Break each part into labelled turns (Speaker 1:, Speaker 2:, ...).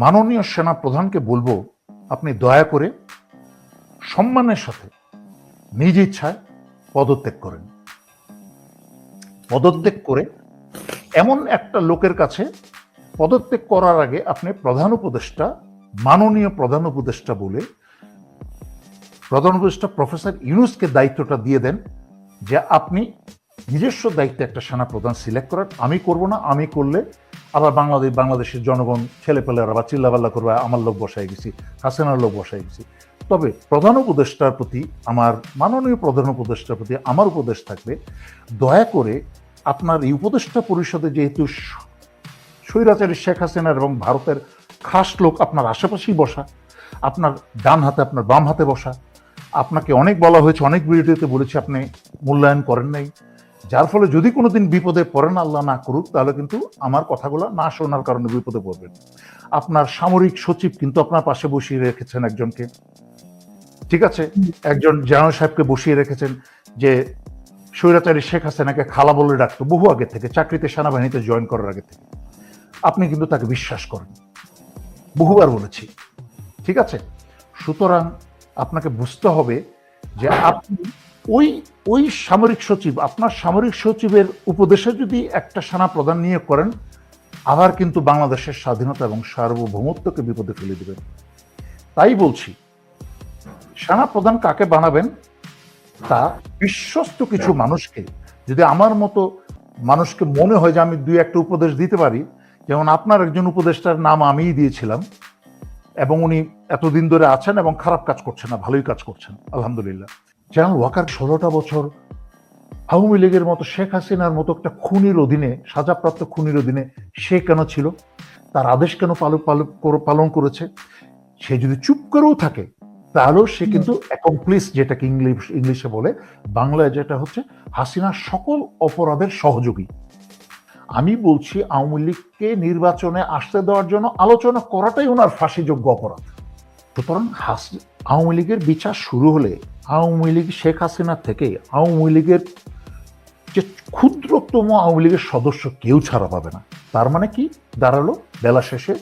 Speaker 1: মাননীয় সেনা প্রধানকে বলব, আপনি দয়া করে সম্মানের সাথে নিজ ইচ্ছায় পদত্যাগ করেন। পদত্যাগ করে এমন একটা লোকের কাছে পদত্যাগ করার আগে আপনি প্রধান উপদেষ্টা, মাননীয় প্রধান উপদেষ্টা বলে প্রধান উপদেষ্টা প্রফেসর ইউনুসকে দায়িত্বটা দিয়ে দেন যে আপনি নিজস্ব দায়িত্বে একটা সেনা প্রধান সিলেক্ট করেন। আমি করব না, আমি করলে আবার বাংলাদেশ বাংলাদেশের জনগণ ছেলেপেলেরা বা চিল্লাপাল্লা করবে আমার লোক বসাই গেছি, হাসিনার লোক বসাই গেছি। তবে প্রধান উপদেষ্টার প্রতি আমার, মাননীয় প্রধান উপদেষ্টার প্রতি আমার উপদেশ থাকবে, দয়া করে আপনার এই উপদেষ্টা পরিষদে যেহেতু স্বৈরাচারী শেখ হাসিনার এবং ভারতের খাস লোক আপনার আশেপাশেই বসা, আপনার ডান হাতে, আপনার বাম হাতে বসা, আপনাকে অনেক বলা হয়েছে, অনেক ভিডিওতে বলেছি আপনি মূল্যায়ন করেন নাই। যার ফলে যদি কোনোদিন বিপদে পড়েন, আল্লাহ না করুক, তাহলে কিন্তু আমার কথাগুলো না শোনার কারণে বিপদে পড়বেন। আপনার সামরিক সচিব কিন্তু আপনার পাশে বসিয়ে রেখেছেন একজনকে। ঠিক আছে? একজন জেনারেল সাহেবকে বসিয়ে রেখেছেন যে, স্বৈরাচারী শেখ হাসিনাকে খালা বলে ডাকতো বহু আগে থেকে, চাকরিতে সেনাবাহিনীতে জয়েন করার আগে থেকে। আপনি কিন্তু তাকে বিশ্বাস করেন। বহুবার বলেছি। ঠিক আছে? সুতরাং আপনাকে বুঝতে হবে যে আপনি ওই ওই সামরিক সচিব, আপনার সামরিক সচিবের উপদেশে যদি একটা সেনা প্রধান নিয়োগ করেন, আবার কিন্তু বাংলাদেশের স্বাধীনতা এবং সার্বভৌমত্বকে বিপদে ফেলে দেবেন। তাই বলছি, সেনা প্রধান কাকে বানাবেন? তা বিশ্বস্ত কিছু মানুষকে, যদি আমার মতো মানুষকে মনে হয় যে আমি দুই একটা উপদেশ দিতে পারি, যেমন আপনার একজন উপদেষ্টার নাম আমিই দিয়েছিলাম, এবং উনি এতদিন ধরে আছেন এবং খারাপ কাজ করছেন না, ভালোই কাজ করছেন, আলহামদুলিল্লাহ। জেনারেল ওয়াকার ষোলোটা বছর আওয়ামী লীগের মতো শেখ হাসিনার মতো একটা খুনির অধীনে সাজাপ্রাপ্ত খুনির অধীনে সে কেন ছিল? তার আদেশ কেন পালন পালন পালন করেছে? সে যদি চুপ করেও থাকে তাহলেও সে কিন্তু অ্যাকমপ্লিস যেটাকে ইংলিশ ইংলিশে বলে বাংলায় যেটা হচ্ছে হাসিনার সকল অপরাধের সহযোগী। আমি বলছি আওয়ামী লীগকে নির্বাচনে আসতে দেওয়ার জন্য আলোচনা করাটাই ওনার ফাঁসিযোগ্য অপরাধ। সুতরাং হাসি আওয়ামী লীগের বিচার শুরু হলে আওয়ামী লীগ শেখ হাসিনা থেকে আওয়ামী লীগের যে ক্ষুদ্রতম আওয়ামী লীগের সদস্য কেউ ছাড়া পাবে না। তার মানে কি? দাঁড়াল, বেলা শেষে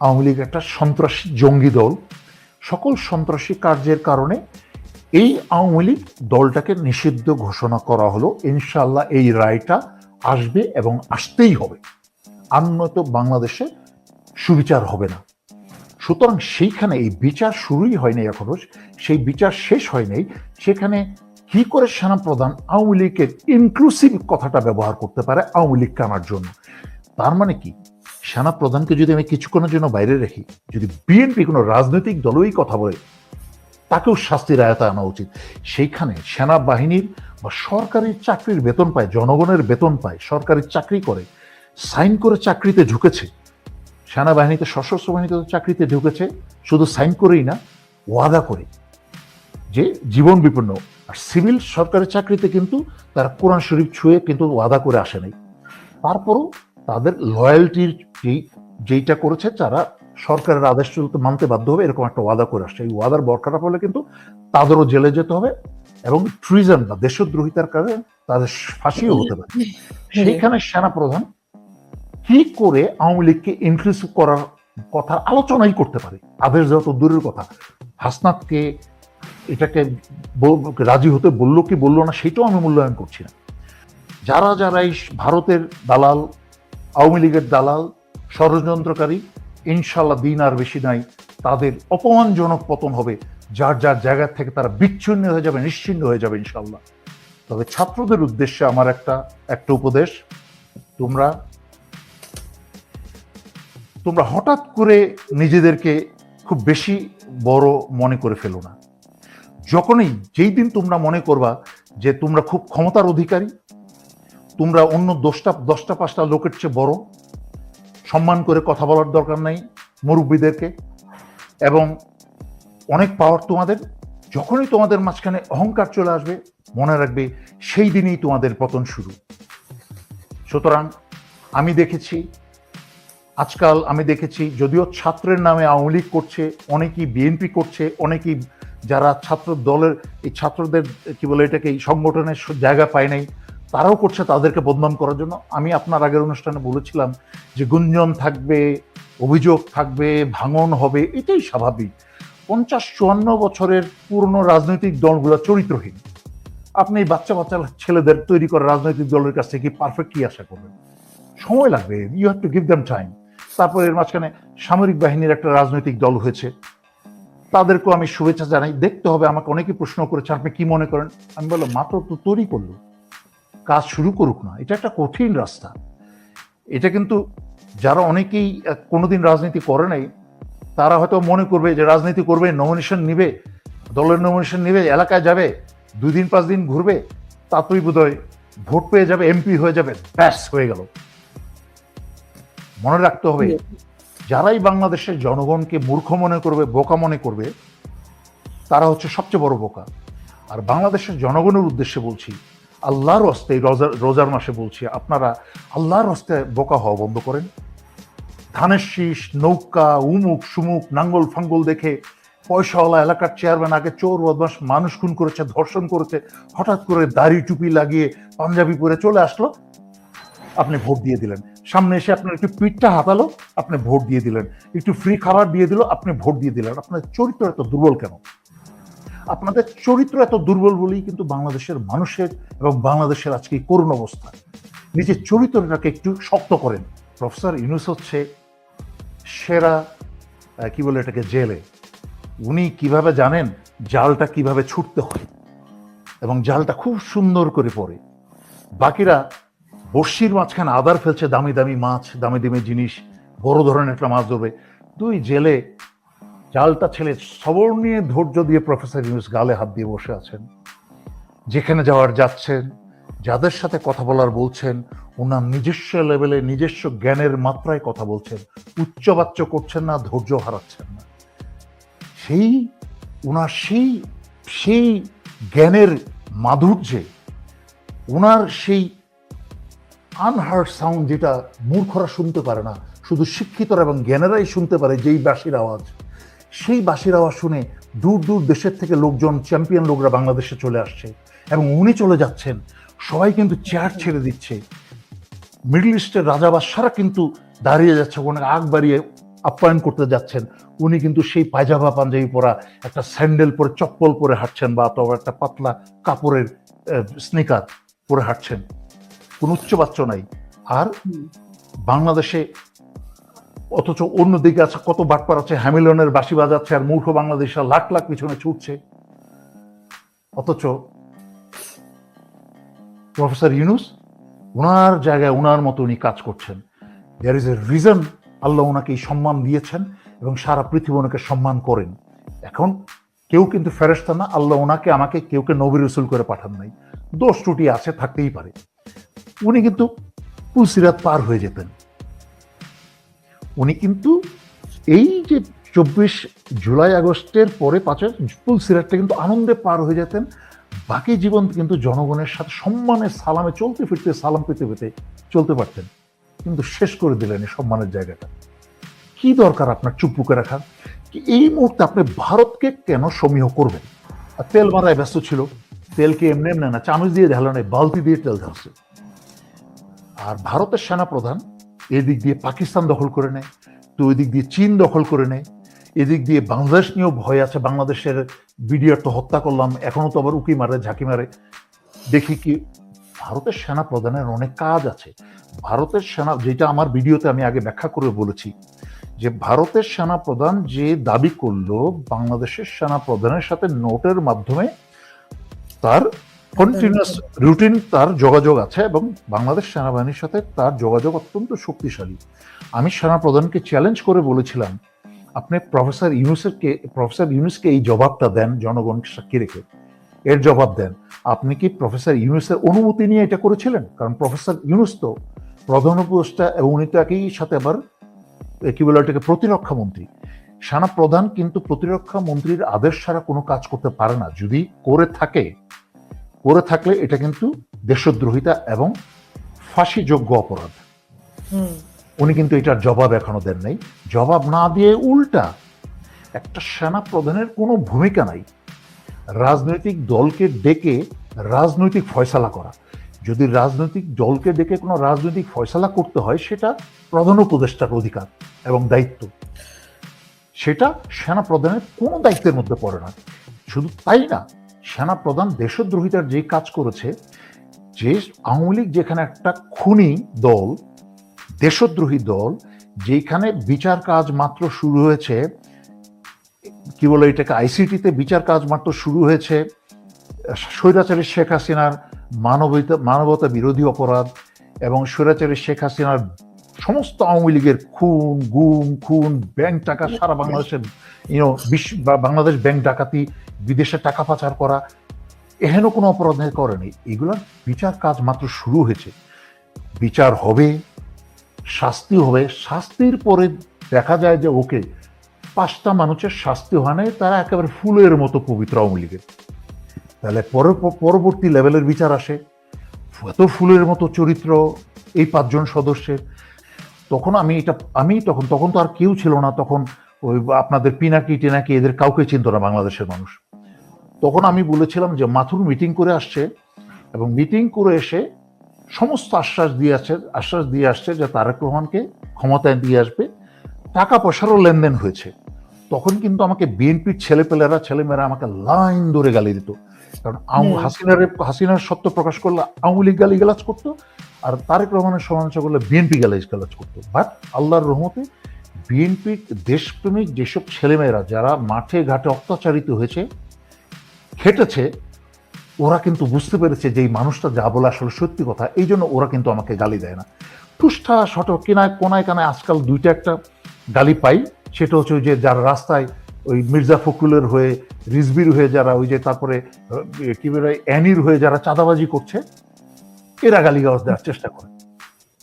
Speaker 1: আওয়ামী লীগ একটা সন্ত্রাসী জঙ্গি দল। সকল সন্ত্রাসী কার্যের কারণে এই আওয়ামী লীগ দলটাকে নিষিদ্ধ ঘোষণা করা হলো। ইনশাল্লাহ এই রায়টা আসবে এবং আসতেই হবে। আর বাংলাদেশে সুবিচার হবে না। সুতরাং সেইখানে এই বিচার শুরুই হয়নি এখনও। সেই বিচার শেষ হয়নি সেখানে কি করে সেনা প্রধান আওয়ামী লীগের ইনক্লুসিভ কথাটা ব্যবহার করতে পারে আওয়ামী লীগকে আনার জন্য? তার মানে কি? সেনা প্রধানকে যদি আমি কিছুক্ষণের জন্য বাইরে রাখি, যদি বিএনপি কোনো রাজনৈতিক দলই কথা বলে, তাকেও শাস্তির আয়তা আনা উচিত। সেইখানে সেনাবাহিনীর বা সরকারি চাকরির বেতন পায়, জনগণের বেতন পায়, সরকারি চাকরি করে, সাইন করে চাকরিতে ঢুকেছে। সেনাবাহিনীতে সশস্ত্র বাহিনীতে চাকরিতে ঢুকেছে শুধু সাইন করেই না ওয়াদা করে যে জীবন বিপন্ন। আর সিভিল সরকারি চাকরিতে কিন্তু তারা কোরআন শরীফ ছুঁয়ে কিন্তু ওয়াদা করে আসে নাই। তারপরও তাদের লয়্যালটির যেই যেইটা করেছে তারা সরকারের আদেশ চলতে মানতে বাধ্য হবে এরকম একটা ওয়াদা করে আসছে। এই ওয়াদার বরখাটা হলে কিন্তু তাদেরও জেলে যেতে হবে এবং ট্রিজন বা দেশদ্রোহিতার কারণে তাদের ফাঁসিও হতে পারে। সেইখানে সেনা প্রধান কি করে আওয়ামী লীগকে ইনক্লুসিভ করার কথা আলোচনাই করতে পারে? আদেশ দেওয়া তো দূরের কথা। হাসনাতকে এটাকে রাজি হতে বলল কি বলল না, সেটাও আমি মূল্যায়ন করছি না। যারা যারা এই ভারতের দালাল, আওয়ামী লীগের দালাল, ষড়যন্ত্রকারী ইনশাল্লাহ দিন আর বেশি নাই, তাদের অপমানজনক পতন হবে, যার যার জায়গা থেকে তারা বিচ্ছিন্ন হয়ে যাবে, নিশ্চিন্ন হয়ে যাবে ইনশাল্লাহ তবে ছাত্রদের উদ্দেশ্যে আমার একটা একটা উপদেশ, তোমরা তোমরা হঠাৎ করে নিজেদেরকে খুব বেশি বড় মনে করে ফেলো না। যখনই যেই দিন তোমরা মনে করবা যে তোমরা খুব ক্ষমতার অধিকারী, তোমরা অন্য দশটা দশটা, পাঁচটা লোকের চেয়ে বড়, সম্মান করে কথা বলার দরকার নাই মুরব্বীদেরকে এবং অনেক পাওয়ার তোমাদের, যখনই তোমাদের মাঝখানে অহংকার চলে আসবে, মনে রাখবে সেই দিনই তোমাদের পতন শুরু। সুতরাং আমি দেখেছি আজকাল আমি দেখেছি, যদিও ছাত্রের নামে আওয়ামী লীগ করছে, অনেকেই বিএনপি করছে, অনেকেই যারা ছাত্র দলের, এই ছাত্রদের, কি বলে এটাকে, এই সংগঠনের জায়গা পায় নাই, তারাও করছে তাদেরকে বদনাম করার জন্য। আমি আপনার আগের অনুষ্ঠানে বলেছিলাম যে গুঞ্জন থাকবে, অভিযোগ থাকবে, ভাঙন হবে, এটাই স্বাভাবিক। পঞ্চাশ চুয়ান্ন বছরের পুরনো রাজনৈতিক দলগুলো চরিত্রহীন। আপনি এই বাচ্চা বাচ্চা ছেলেদের তৈরি করা রাজনৈতিক দলের কাছ থেকে পারফেক্ট কি আশা করবেন? সময় লাগবে you have to give them time তারপর এর মাঝখানে সামরিক বাহিনীর একটা রাজনৈতিক দল হয়েছে। তাদেরকেও আমি শুভেচ্ছা জানাই। দেখতে হবে, আমাকে অনেকে প্রশ্ন করেছে, আপনি কি মনে করেন? আমি বললাম মাত্র তো তৈরি করল। কাজ শুরু করুক না। এটা একটা কঠিন রাস্তা। এটা কিন্তু যারা অনেকেই কোনোদিন রাজনীতি করে নাই, তারা হয়তো মনে করবে যে রাজনীতি করবে নমিনেশন নিবে, দলের নমিনেশন নিবে, এলাকায় যাবে, দুই দিন, পাঁচ দিন ঘুরবে, তাতেই বোধহয় ভোট পেয়ে যাবে এমপি হয়ে যাবে। ব্যাস, হয়ে গেল। মনে রাখতে হবে, যারাই বাংলাদেশের জনগণকে মূর্খ মনে করবে, বোকা মনে করবে, তারা হচ্ছে সবচেয়ে বড় বোকা। আর বাংলাদেশের জনগণের উদ্দেশ্যে বলছি, আল্লাহর হস্তে রোজার রোজার মাসে বলছি, আপনারা আল্লাহর হস্তে বোকা হওয়া বন্ধ করেন। ধানের শীষ, নৌকা, উমুক, সুমুক, নাঙ্গল, ফাঙ্গল দেখে পয়সাওয়ালা এলাকার চেয়ারম্যান আগে চোর বদমাস মানুষ খুন করেছে, ধর্ষণ করেছে, হঠাৎ করে দাড়ি টুপি লাগিয়ে পাঞ্জাবি পরে চলে আসলো, আপনি ভোট দিয়ে দিলেন। সামনে এসে আপনার একটু পিঠটা হাতালো, আপনি ভোট দিয়ে দিলেন। একটু ফ্রি খাবার দিয়ে দিল, আপনি ভোট দিয়ে দিলেন। আপনার চরিত্র এত দুর্বল কেন? আপনাদের চরিত্র এত দুর্বল বলেই কিন্তু বাংলাদেশের মানুষের এবং বাংলাদেশের আজকে করুণ অবস্থা। নিজের চরিত্রটাকে একটু শক্ত করেন। প্রফেসর ইউনুস হচ্ছে সেরা কি বলে এটাকে, জেলে। উনি কীভাবে জানেন? জালটা কীভাবে ছুটতে হয় এবং জালটা খুব সুন্দর করে পড়ে। বাকিরা বর্ষির মাঝখানে আদার ফেলছে দামি দামি মাছ, দামি দামি জিনিস, বড় ধরনের একটা মাছ ধরবে। দুই জেলে জালটা ছেলে সবর নিয়ে ধৈর্য দিয়ে প্রফেসর ইউনুস গালে হাত দিয়ে বসে আছেন। যেখানে যাওয়ার যাচ্ছেন, যাদের সাথে কথা বলার বলছেন, ওনার নিজস্ব লেভেলে, নিজস্ব জ্ঞানের মাত্রায় কথা বলছেন। উচ্চবাচ্য করছেন না, ধৈর্য হারাচ্ছেন না। সেই, ওনার সেই সেই জ্ঞানের মাধুর্যে, ওনার সেই আনহার্ড সাউন্ড যেটা মূর্খরা শুনতে পারে না, শুধু শিক্ষিতরা এবং জ্ঞানেরাই শুনতে পারে যেই বাঁশির আওয়াজ। সেই বাঁশির আওয়াজ শুনে দূর দূর দেশের থেকে লোকজন চ্যাম্পিয়ন লোকরা বাংলাদেশে চলে আসছে এবং উনি চলে যাচ্ছেন। সবাই কিন্তু চেয়ার ছেড়ে দিচ্ছে। মিডল ইস্টের রাজা বাদশারা কিন্তু দাঁড়িয়ে যাচ্ছে ওনাকে আগ বাড়িয়ে আপ্যায়ন করতে যাচ্ছেন। উনি কিন্তু সেই পায়জামা পাঞ্জাবি পরা একটা স্যান্ডেল পরে চপ্পল পরে হাঁটছেন বা অথবা একটা পাতলা কাপড়ের স্নিকার পরে হাঁটছেন। কোন উচ্চবাচ্য নাই। আর বাংলাদেশে অথচ অন্যদিকে আছে কত বাটপার আছে হ্যামিলনের বাসি বাজাচ্ছে আর মূর্খ বাংলাদেশরা লাখ লাখ পিছনে ছুটছে। অথচ প্রফেসর ইউনুস ওনার জায়গায় ওনার মতো উনি কাজ করছেন। দেয়ার ইজ এ রিজন আল্লাহ ওনাকে এই সম্মান দিয়েছেন এবং সারা পৃথিবী ওনাকে সম্মান করেন। এখন কেউ কিন্তু ফেরেস্তা না আল্লাহ ওনাকে আমাকে কেউকে নবী রসুল করে পাঠান নাই। দোষ ত্রুটি আছে থাকতেই পারে। উনি কিন্তু পুলসিরাত পার হয়ে যেতেন। উনি কিন্তু এই যে চব্বিশ জুলাই আগস্টের পরে পাঁচের পুলসিরাতটা কিন্তু আনন্দে পার হয়ে যেতেন। বাকি জীবন কিন্তু জনগণের সাথে সম্মানের সালামে চলতে ফিরতে, সালাম পেতে পেতে চলতে পারতেন। কিন্তু শেষ করে দিলেন এই সম্মানের জায়গাটা। কি দরকার আপনার চুপ বুকে রাখা এই মুহূর্তে আপনি ভারতকে কেন সমীহ করবেন? আর তেল মারায় ব্যস্ত ছিল। তেলকে এমনি এমনি না? চামচ দিয়ে ঢালো নাই বালতি দিয়ে তেল ঢালছে। আর ভারতের সেনাপ্রধান এদিক দিয়ে পাকিস্তান দখল করে নেয়, তো ওই দিক দিয়ে চীন দখল করে নেয়। এদিক দিয়ে বাংলাদেশ নিয়েও ভয় আছে, বাংলাদেশের বিডিআর তো হত্যা করলাম, এখনও তো আবার উকি মারে, ঝাঁকি মারে। দেখি কি, ভারতের সেনা প্রধানের অনেক কাজ আছে। ভারতের সেনা, যেটা আমার ভিডিওতে আমি আগে ব্যাখ্যা করে বলেছি, যে ভারতের সেনা প্রধান যে দাবি করল, বাংলাদেশের সেনা প্রধানের সাথে নোটের মাধ্যমে তার কন্টিনিউয়াস রুটিন তার যোগাযোগ আছে এবং বাংলাদেশ সেনাবাহিনীর সাথে তার যোগাযোগ অত্যন্ত শক্তিশালী। আমি সেনা প্রধানকে চ্যালেঞ্জ করে বলেছিলাম, আপনি প্রফেসর ইউনুসেরকে প্রফেসর ইউনুসকে এই জবাবটা দেন জনগণকে সাক্ষী রেখে। এর জবাব দেন, আপনি কি প্রফেসর ইউনুসের অনুমতি নিয়ে এটা করেছিলেন? কারণ প্রফেসর ইউনুস তো প্রধান উপদেষ্টা এবং উনি তো একই সাথে আবার কি বলে ওটাকে প্রতিরক্ষা মন্ত্রী সেনা প্রধান কিন্তু প্রতিরক্ষা মন্ত্রীর আদেশ ছাড়া কোনো কাজ করতে পারে না। যদি করে থাকে করে থাকলে এটা কিন্তু দেশদ্রোহিতা এবং ফাঁসিযোগ্য অপরাধ। উনি কিন্তু এটার জবাব এখনও দেন নাই। জবাব না দিয়ে উল্টা একটা সেনা প্রধানের কোনো ভূমিকা নাই। রাজনৈতিক দলকে ডেকে রাজনৈতিক ফয়সালা করা। যদি রাজনৈতিক দলকে ডেকে কোনো রাজনৈতিক ফয়সালা করতে হয় সেটা প্রধান উপদেষ্টার অধিকার এবং দায়িত্ব। সেটা সেনা প্রধানের কোনো দায়িত্বের মধ্যে পড়ে না। শুধু তাই না সেনা প্রধান দেশদ্রোহিতার যে কাজ করেছে, যে আওয়ামী লীগ যেখানে একটা খুনি দল, দেশদ্রোহী দল, যেখানে বিচার কাজ মাত্র শুরু হয়েছে, কি বলে এটাকে আইসিটিতে বিচার কাজ মাত্র শুরু হয়েছে, স্বৈরাচারী শেখ হাসিনার মানবতা মানবতা বিরোধী অপরাধ এবং স্বৈরাচারী শেখ হাসিনার সমস্ত আওয়ামী লীগের খুন, গুম, খুন, ব্যাংক টাকা সারা বাংলাদেশের ইউনো বিশ্ব বা বাংলাদেশ ব্যাংক ডাকাতি, বিদেশে টাকা পাচার করা, এহেন কোনো অপরাধ করেনি এগুলোর বিচার কাজ মাত্র শুরু হয়েছে। বিচার হবে, শাস্তি হবে। শাস্তির পরে দেখা যায় যে, ওকে, পাঁচটা মানুষের শাস্তি হয় নাই, তারা একেবারে ফুলের মতো পবিত্র আওয়ামী লীগের। তাহলে পর- পরবর্তী লেভেলের বিচার আসে। এত ফুলের মতো চরিত্র এই পাঁচজন সদস্যের। তখন আমি এটা, আমি তখন তখন তো আর কেউ ছিল না। তখন ওই আপনাদের পিনাকি টিনাকি এদের কাউকে চিনত না বাংলাদেশের মানুষ। তখন আমি বলেছিলাম যে মাথুর মিটিং করে আসছে এবং মিটিং করে এসে সমস্ত আশ্বাস দিয়ে আসছে আশ্বাস দিয়ে আসছে যে তারেক রহমানকে ক্ষমতায় দিয়ে আসবে। টাকা পয়সারও লেনদেন হয়েছে। তখন কিন্তু আমাকে বিএনপির ছেলেপেলেরা ছেলেমেয়েরা আমাকে লাইন ধরে গালি দিত। কারণ হাসিনার হাসিনার সত্য প্রকাশ করলে আওয়ামী লীগ গালি গালাজ করতো আর তারেক রহমানের সমালোচনা করলে বিএনপি গালি গালাজ করতো। বাট আল্লাহর রহমতে বিএনপির দেশপ্রেমিক যেসব ছেলেমেয়েরা যারা মাঠে ঘাটে অত্যাচারিত হয়েছে, খেটেছে, ওরা কিন্তু বুঝতে পেরেছে যে এই মানুষটা যা বলে আসলে সত্যি কথা। এই জন্য ওরা কিন্তু আমাকে গালি দেয় না। ঠুসঠা শট কেনায়, কোনায়, কানায় আজকাল দুইটা একটা গালি পাই। সেটা হচ্ছে ওই যে যারা রাস্তায় ওই মির্জা ফখরুলের হয়ে, রিজবির হয়ে যারা ওই যে তারপরে কি বলে, অ্যানির হয়ে যারা চাঁদাবাজি করছে, এরা গালি গালিগালাজ দেওয়ার চেষ্টা করে।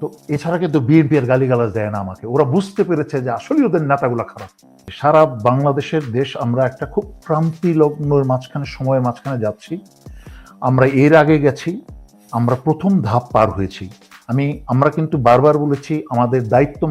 Speaker 1: তো এছাড়া কিন্তু বিএনপি এর গালিগালাজ দেয় না আমাকে। ওরা বুঝতে পেরেছে যে আসলে ওদের নেতাগুলো খারাপ। সারা বাংলাদেশের দেশ আমরা একটা খুব ক্রান্তি লগ্নের মাঝখানে, সময়ের মাঝখানে যাচ্ছি। আমরা এর আগে গেছি, আমরা প্রথম ধাপ পার হয়েছি। আমি, আমরা কিন্তু বারবার বলেছি, আমাদের দায়িত্ব